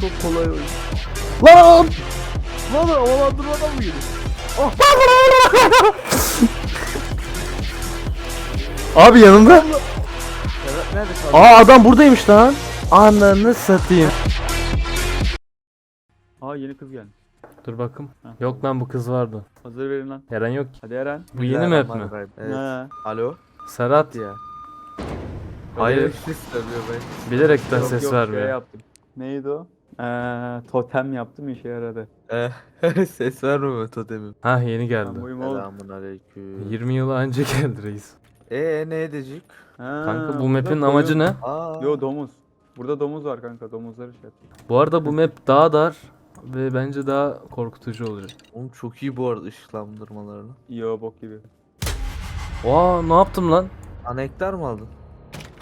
Çok kolay oyun. Lan! Lan havalandırmadan mı geliyor? Abi yanında. Nerede kaldı? Aa adam buradaymış lan. Ananı satayım. Aa yeni kız geldi. Dur bakım. Ha. Yok lan bu kız vardı. Hazır verin lan. Eren yok ki. Hadi Eren. Bu yeni map mi? Evet. Ha. Alo. Serhat Ya. Hayır. Ses ben. bilerekten Yok, ses yok, Şey vermiyor. yaptım. Neydi o? Ee, totem yaptım işe yaradı. Eh, ses verme totemim. Ha yeni geldi. Selamun aleyküm. 20 yıl önce geldi reis. Eee ne edecek? Ha, Kanka bu map'in koyun- amacı ne? Aa. Yo domuz. Burada domuz var kanka domuzları şey yapıyor. Bu arada bu map daha dar ve bence daha korkutucu olacak. Oğlum çok iyi bu arada ışıklandırmalarını. Yo bok gibi. Aa ne yaptım lan? Anektar mı aldın?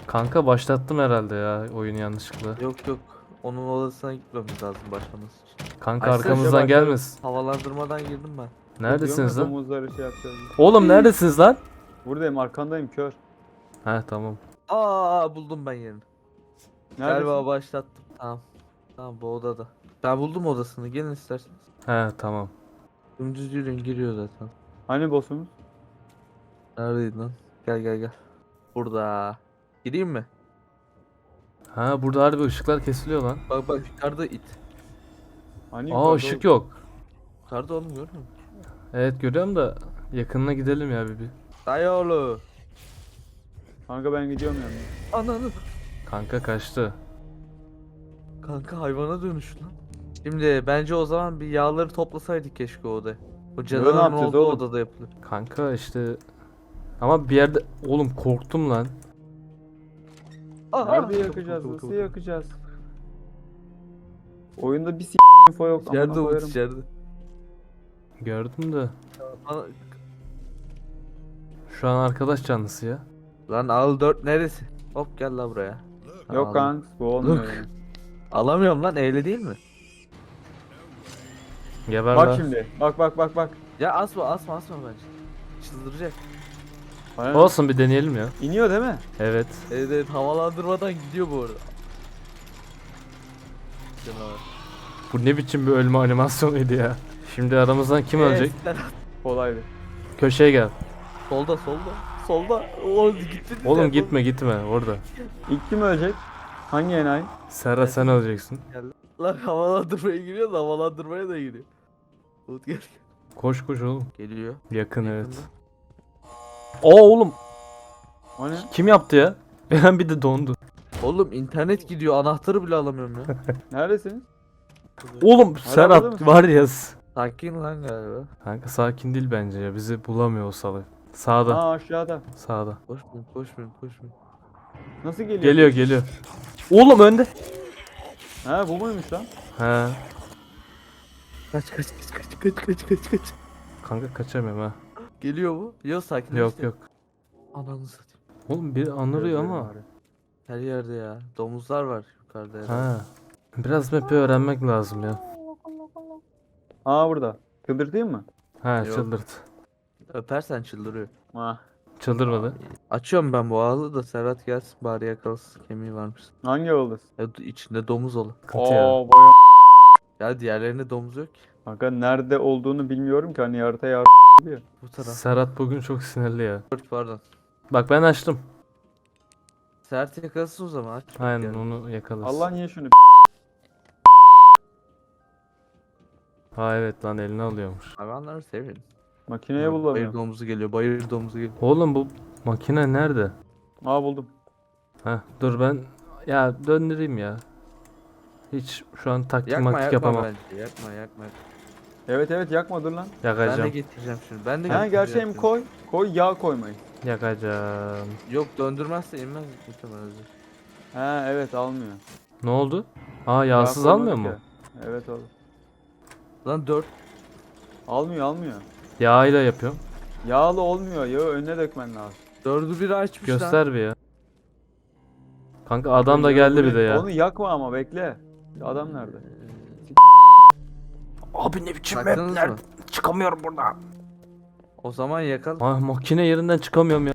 Kanka başlattım herhalde ya oyunu yanlışlıkla. Yok yok. Onun odasına gitmemiz lazım başlaması için. Kanka Ay, arkamızdan gelmesin. Havalandırmadan girdim ben. Neredesiniz lan? Şey yapacağız. Oğlum neredesiniz lan? Buradayım arkandayım kör. Ha tamam. Aa buldum ben yerini. Neredesin? Galiba başlattım. Tamam. Tamam bu odada. Ben buldum odasını. Gelin isterseniz. He tamam. Dümdüz yürüyün giriyor zaten. Hani boss'umuz? Neredeydin lan? Gel gel gel. Burada. Gireyim mi? Ha burada harbi ışıklar kesiliyor lan. Bak bak yukarıda it. Hani Aa yukarıda ışık yok. Yukarıda oğlum görmüyor musun? Evet görüyorum da yakınına gidelim ya bir. bir. Dayı oğlu. Kanka ben gidiyorum yanına. Ananı. Kanka kaçtı. Kanka hayvana dönüş lan. Şimdi bence o zaman bir yağları toplasaydık keşke o odaya. O canavarın yapacağız olduğu oğlum? odada yapılır. Kanka işte ama bir yerde oğlum korktum lan. Nerede yakacağız? Nasıl yakacağız? Oyunda bir s*** info yok. İçeride o içeride. Gördüm de şu an arkadaş canlısı ya. Lan al 4 neresi? Hop gel la buraya. Yok kanka bu olmuyor Look. yani. Alamıyorum lan eğle değil mi? Geber Bak lan. şimdi. Bak bak bak bak. Ya asma asma asma bence. Çıldıracak. Ne? Olsun bir deneyelim ya. İniyor değil mi? Evet. Evet evet havalandırmadan gidiyor bu arada. Canavar. Bu ne biçim bir ölme animasyonuydu ya. Şimdi aramızdan kim Ee, ölecek? siktir. Kolaydı. Köşeye gel. Solda solda. Solda. Oğlum gitti. Oğlum gitme gitme orada. İlk kim ölecek? Hangi enayi? Serra sen öleceksin. Lan havalandırmaya giriyor da havalandırmaya da giriyor. Umut gel. Koş koş oğlum. Geliyor. Yakın evet. Yakında. Oo oğlum O ne? kim yaptı ya? Ben bir de dondu. Oğlum internet gidiyor anahtarı bile alamıyorum ya. Neredesiniz? Oğlum burada Serhat mısın? var ya. Sakin lan galiba. Kanka sakin değil bence ya. Bizi bulamıyor o salı. Sağda. Aa aşağıda. Sağda. Koşmayın koşmayın koşmayın. Nasıl geliyor? Geliyor geliyor. Oğlum önde. Ha bu muymuş lan? He. Kaç kaç kaç kaç kaç kaç kaç kaç. Kanka kaçamıyorum ha. Geliyor bu. Yok sakin. Yok yok. Ananı satayım. Oğlum bir anırıyor ama. Her yerde ya. Domuzlar var yukarıda herhalde. Ha. Biraz map'i öğrenmek lazım ya. Aa burada. Kıldırtayım mı? Ha Yok. çıldırt. Öpersen çıldırıyor. Ha. Çıldırmadı. Açıyorum ben bu ağzı da Serhat gelsin bari yakalasın kemiği varmış. Hangi yolda? Ya d- içinde domuz olur. Sıkıntı ya. Oo boya. Ya diğerlerinde domuz yok ki. Kanka nerede olduğunu bilmiyorum ki hani harita yar diyor. Bu taraf. Serhat bugün çok sinirli ya. Pardon. Bak ben açtım. Serhat yakalasın o zaman aç. Aynen Yani. onu yakalasın. Allah niye şunu Ha evet lan eline alıyormuş. Hayvanları sevin. makineye Bayır bulamıyorum. domuzu geliyor. Bayır domuzu geliyor. Oğlum bu makine nerede? Aa buldum. Heh dur ben ya döndüreyim ya. Hiç şu an taktik Yakma maktik yakma yapamam. bence. Yakma yakma. Evet evet yakma dur lan. Ben de Yakacağım. getireceğim şimdi. Ben de Ha getireceğim gerçeğim koy. Koy yağ koymayı. Yakacağım. Yok döndürmezse inmez muhtemelen. Ha evet almıyor. Ne oldu? Aa Yağ yağsız almıyor koymadık mu? ya. Evet oğlum. Lan 4 Almıyor almıyor. Yağıyla yapıyorum. Yağlı olmuyor. Yağı önüne dökmen lazım. 4'ü bir açmış lan. Göster bir ya. Kanka adam da geldi bir de ya. Onu yakma ama bekle. Adam nerede? Abi ne biçim Baktınız mı? Çıkamıyorum buradan. O zaman yakalım. Ah makine yerinden çıkamıyorum ya.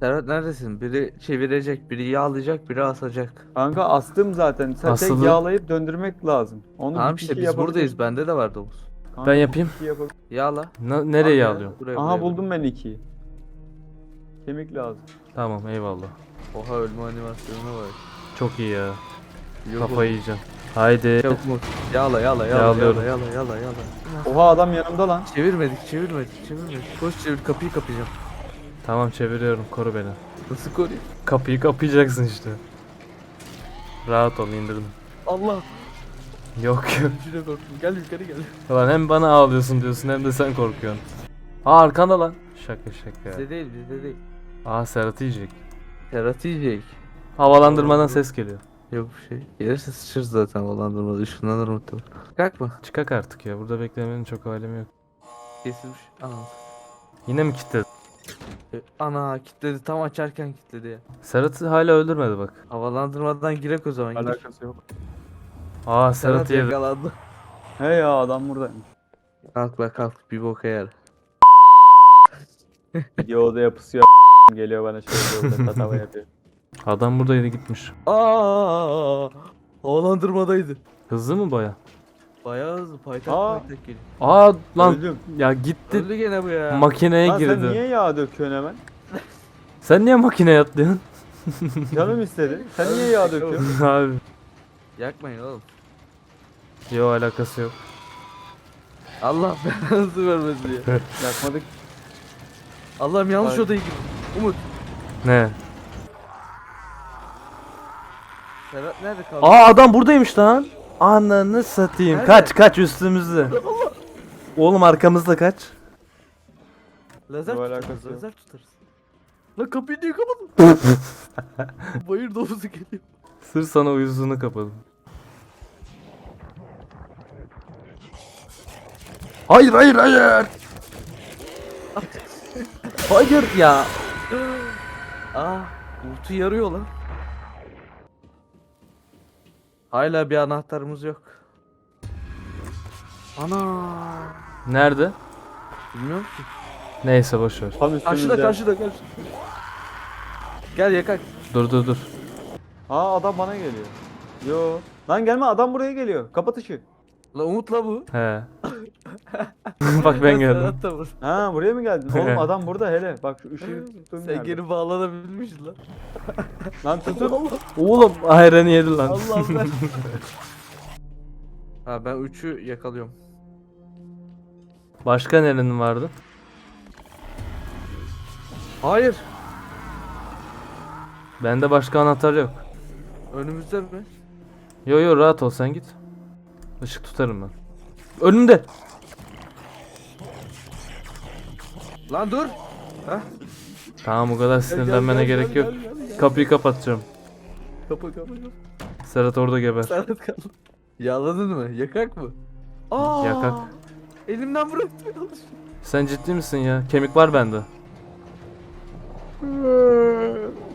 Serhat neredesin? Biri çevirecek, biri yağlayacak, biri asacak. Kanka astım zaten. Sen tek Asılı. yağlayıp döndürmek lazım. Onu Tamam bir işte kişi biz yapabilir. buradayız. Bende de var domuz. Kanka Ben bir yapayım. kişi yapabilir. Yağla. Na- nereye Al ya, alıyorsun? buraya, Aha buraya, buldum ben ikiyi. Kemik lazım. Tamam eyvallah. Oha ölme animasyonuna bak. Çok iyi ya. Yok Kafayı yiyeceğim. Haydi. Yok mu? Yağla yağla yağla Yağlıyorum. yağla yağla yağla yağla. Oha adam yanımda lan. Çevirmedik çevirmedik çevirmedik. Koş çevir kapıyı kapayacağım. Tamam çeviriyorum. Koru beni. Nasıl koruyayım? Kapıyı kapayacaksın işte. Rahat ol indirdim. Allah. Yok yok. Üçüne korktum. Gel yukarı gel. Lan hem bana ağlıyorsun diyorsun hem de sen korkuyorsun. Aa arkanda lan. Şaka şaka. Bizde değil bizde değil. Aa Serhat yiyecek. Serhat yiyecek. Havalandırmadan ses geliyor. Yok bir şey. Gelirse sıçır zaten havalandırmada ışınlanır muhtemelen. Kalkma. Çıkak artık ya. Burada beklemenin çok alemi yok. Kesilmiş. Ana. Yine mi kilitledi? E, Ana kilitledi tam açarken kilitledi ya. Serhat'ı hala öldürmedi bak. Havalandırmadan girek o zaman. gir. Alakası yok. Aa Serhat yedi. yakalandı. He ya adam buradaymış. Kalk la kalk bir boka yer. Videoda yapısı ya geliyor bana şey diyor tatava yapıyor. Adam buradaydı gitmiş. Aa, havalandırmadaydı. Hızlı mı baya? Bayağı hızlı paytak Aa. paytak geliyor. Aa lan Öldüm. ya gitti Öldü gene bu ya. makineye Lan girdi. sen niye yağ döküyorsun hemen? Sen niye makineye atlıyorsun? Canım istedi. Sen niye yağ döküyorsun? Abi. Yakmayın oğlum. Yo alakası yok. Allah belanızı vermesin ya. Yakmadık. Allah'ım yanlış Ay. odaya girdim. Umut. Ne? Serhat nerede kaldı? Aa adam buradaymış lan. Ananı satayım. Nerede? Kaç kaç üstümüzde. Oğlum arkamızda kaç. Lazer Bu tutarız. alakası yok. Lazer tutarız. Lan kapıyı niye kapadın? Bayır dolusu geliyor. Sır sana uyuzluğunu kapadım. Hayır hayır hayır. Hayır ya. Aa, Umut'u yarıyor lan. Hala bir anahtarımız yok. Ana. Nerede? Bilmiyorum ki. Neyse boş ver. Tam üstümüzde. Karşıda karşıda karşıda. Gel yakak. Dur dur dur. Aa adam bana geliyor. Yo. Lan gelme adam buraya geliyor. Kapat ışığı. La Umut la bu. He. Bak ben geldim. Serhat da bu. Ha buraya mı geldin? Oğlum adam burada hele. Bak şu ışığı tuttuğum Sen yerde. geri bağlanabilmişsin lan. Lan tutun. Allah Oğlum ayranı yedi lan. Allah ben. ha ben üçü yakalıyorum. Başka nerenin vardı? Hayır. Bende başka anahtar yok. Önümüzde mi? Yo yo rahat ol sen git. Işık tutarım ben. Önünde. Lan dur. Hah. Tamam o kadar sinirlenmene gerek yok. Kapıyı kapatacağım. Kapı kapı kapı. Serhat orada geber. Serhat kaldı. Yağladın mı? Yakak mı? Aa! Yakak. Elimden bıraktı yanlış. Sen ciddi misin ya? Kemik var bende.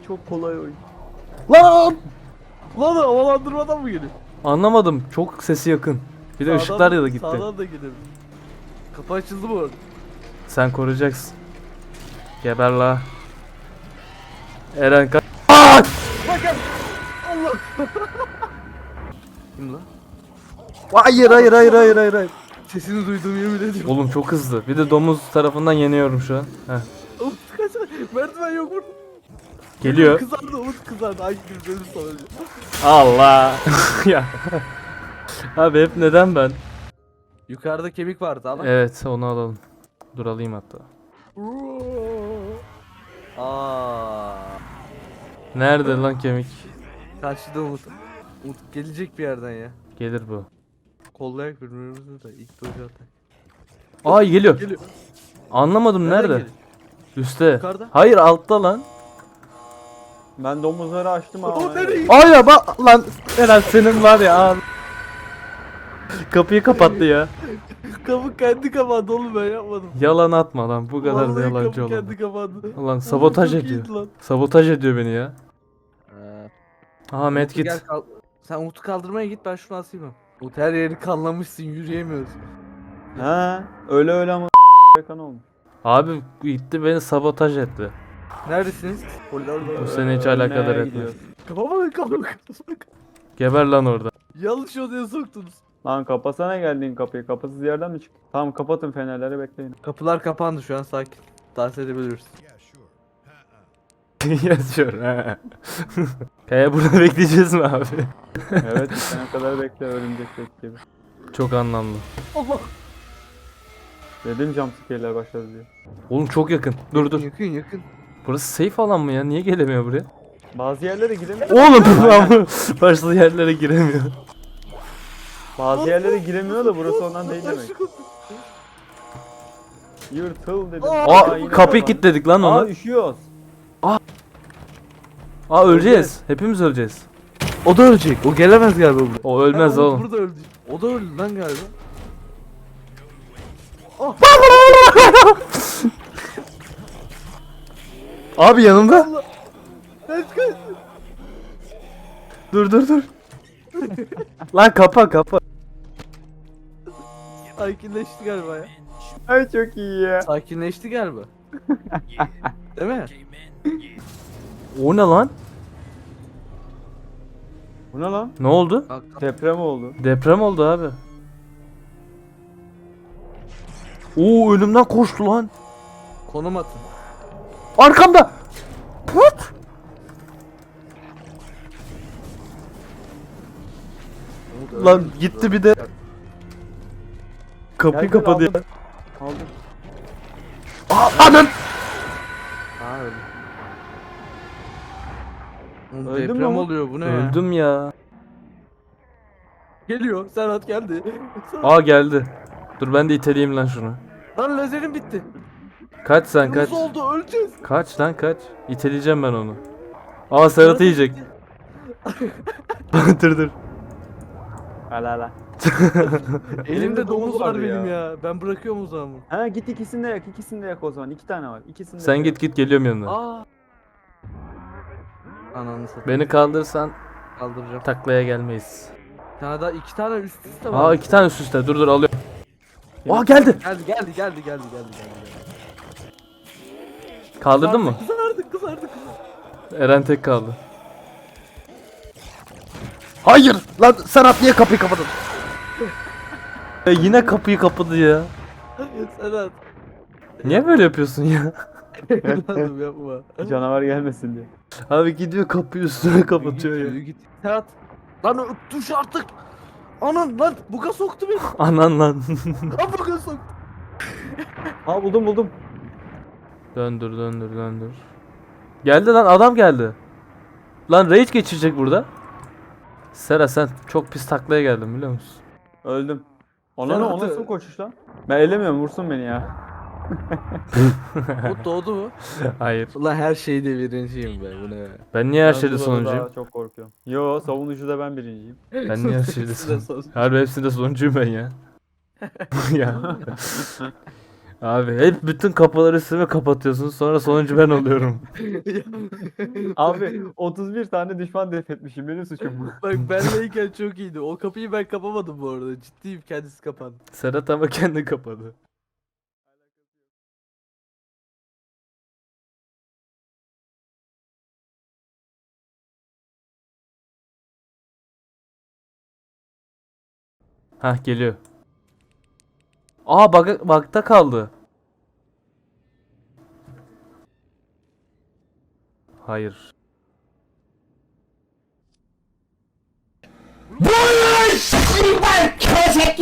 Çok kolay oyun. Lan! Lan havalandırmadan mı geliyor? Anlamadım. Çok sesi yakın. Bir de Sağdan- ışıklar ya da gitti. Sağdan da gidelim. Kapı açıldı mı orada? Sen koruyacaksın. Geber la. Eren kaç. Bakın! Allah! Kim lan? Hayır hayır hayır hayır hayır hayır. Sesini duydum yemin ediyorum. Oğlum çok hızlı. Bir de domuz tarafından yeniyorum şu an. Heh. Umut kaç Merdiven yok burada. Geliyor. Kızardı Umut kızardı. Bir bölüm sonucu? Allah. ya. Abi hep neden ben? Yukarıda kemik vardı ama. Evet onu alalım. Dur alayım hatta. Aa. Nerede lan kemik? Karşıda Umut. Umut gelecek bir yerden ya. Gelir bu. Kollayak birbirimizi de ilk doja atak. Ay geliyor. Geliyor. Anlamadım nerede? geliyor? Üste. Yukarıda. Hayır altta lan. Ben domuzları açtım ama. O nereye? Ay ya bak lan Eren senin var ya. Kapıyı kapattı ya. Kapı kendi kapandı oğlum ben yapmadım. Yalan atma lan bu kadar da Vallahi yalancı kapı olamaz. kendi kapandı. Ulan sabotaj Çok ediyor. iyiydi lan. Sabotaj ediyor beni ya. Aha Umut medkit. gel kal- Sen Umut'u kaldırmaya git ben şunu asayım mı? Umut her yeri kanlamışsın yürüyemiyoruz. Ha öyle öyle ama kan olmuş. Abi gitti beni sabotaj etti. Neredesiniz? Bu seni hiç alakadar Ölmeye etmez. gidiyoruz. Kafama kafama kafama. Geber lan orada. Yanlış odaya soktunuz. Lan kapasana geldiğin kapıyı. Kapısız yerden mi çıktın? Tamam kapatın fenerleri bekleyin. Kapılar kapandı şu an sakin. Dans edebiliriz. Yazıyor. ha. Kaya burada bekleyeceğiz mi abi? Evet bitene kadar bekle örümcek bek gibi. Çok anlamlı. Allah. Dedim jumpscare'ler başladı diye. Oğlum çok yakın. Dur dur. Yakın yakın. Burası safe alan mı ya? Niye gelemiyor buraya? Bazı yerlere giremiyor. Oğlum başlı yerlere giremiyor. Bazı yerlere giremiyor da burası ondan değil demek. Yırtıl dedim. Aa yine kapıyı kapandı. kilitledik lan Aa onu. üşüyoruz. Aa öleceğiz. Hepimiz öleceğiz. O da ölecek. O gelemez galiba buraya. O ölmez Ha, o oğlum. Burada ölecek. O da öldü lan galiba. Abi yanımda. Kaç kaç. Dur dur dur. Lan kapa kapa. Sakinleşti galiba ya. Ay çok iyi ya. Sakinleşti galiba. Değil mi? O ne lan? Bu ne lan? Ne oldu? Deprem oldu. Deprem oldu abi. Oo önümden koştu lan. Konum atın. Arkamda. Put. Lan gitti bir de. Kapıyı Gel, gel, kapadı ya. aldım. Aldım. Aa, Anam. Ha öldü. Oğlum Öldün mü Deprem ama? oluyor bu ne ya? Öldüm ya. Geliyor. Serhat geldi. Serhat- Aa geldi. Dur ben de iteleyeyim lan şunu. Lan lazerim bitti. Kaç sen kaç. Nasıl oldu? Öleceğiz. Kaç lan kaç. İteleyeceğim ben onu. Aa Serhat'ı yiyecek. dur dur. Ala ala. Elimde domuz var benim ya. Ben bırakıyorum o zaman. bunu. Ha git ikisini de yak, ikisini de yak o zaman. İki tane var. İkisini de Sen yak. git git geliyorum yanına. Aa. Ananı satayım. Beni kaldırsan Kaldıracağım. taklaya gelmeyiz. Bir tane daha iki tane üst üste var. Aa iki tane üst üste. Dur dur alıyorum. Aa geldi. Geldi geldi geldi geldi geldi geldi. Kaldırdın mı? Kızardık kızardık kızardık. Eren tek kaldı. Hayır! Lan Serhat niye kapıyı kapadın? e, yine kapıyı kapadı ya. Serhat. Niye böyle yapıyorsun ya? Yapma. Canavar gelmesin diye. Abi gidiyor kapıyı üstüne kapatıyor ya. git. Serhat. Lan ö- duş artık. Anan lan buga soktu beni. Anan lan. Lan buga soktu. Ha buldum buldum. döndür döndür döndür. Geldi lan adam geldi. Lan rage geçirecek burada. Sera sen çok pis taklaya geldin biliyor musun? Öldüm. Ona ne? Serhat, O nasıl koşuş lan? Ben ellemiyorum vursun beni ya. Bu doğdu mu? Hayır. Ulan her şeyde birinciyim ben bu ne? Ben niye her Ben şeyde burada sonuncuyum? daha Çok korkuyorum. Yo savunucuda ben birinciyim. Ben niye her şeyde Hepsi de sonuncuyum? son- Harbi hepsinde sonuncuyum ben ya. ya. Abi hep bütün kapıları üstüme kapatıyorsun sonra sonuncu ben oluyorum. Abi 31 tane düşman def etmişim. Benim suçum bu. Bak benleyken çok iyiydi. O kapıyı ben kapamadım bu arada. Ciddiyim kendisi kapandı. Serhat ama kendi kapadı. Hah geliyor. Aa bak bakta kaldı. Hayır. Boy,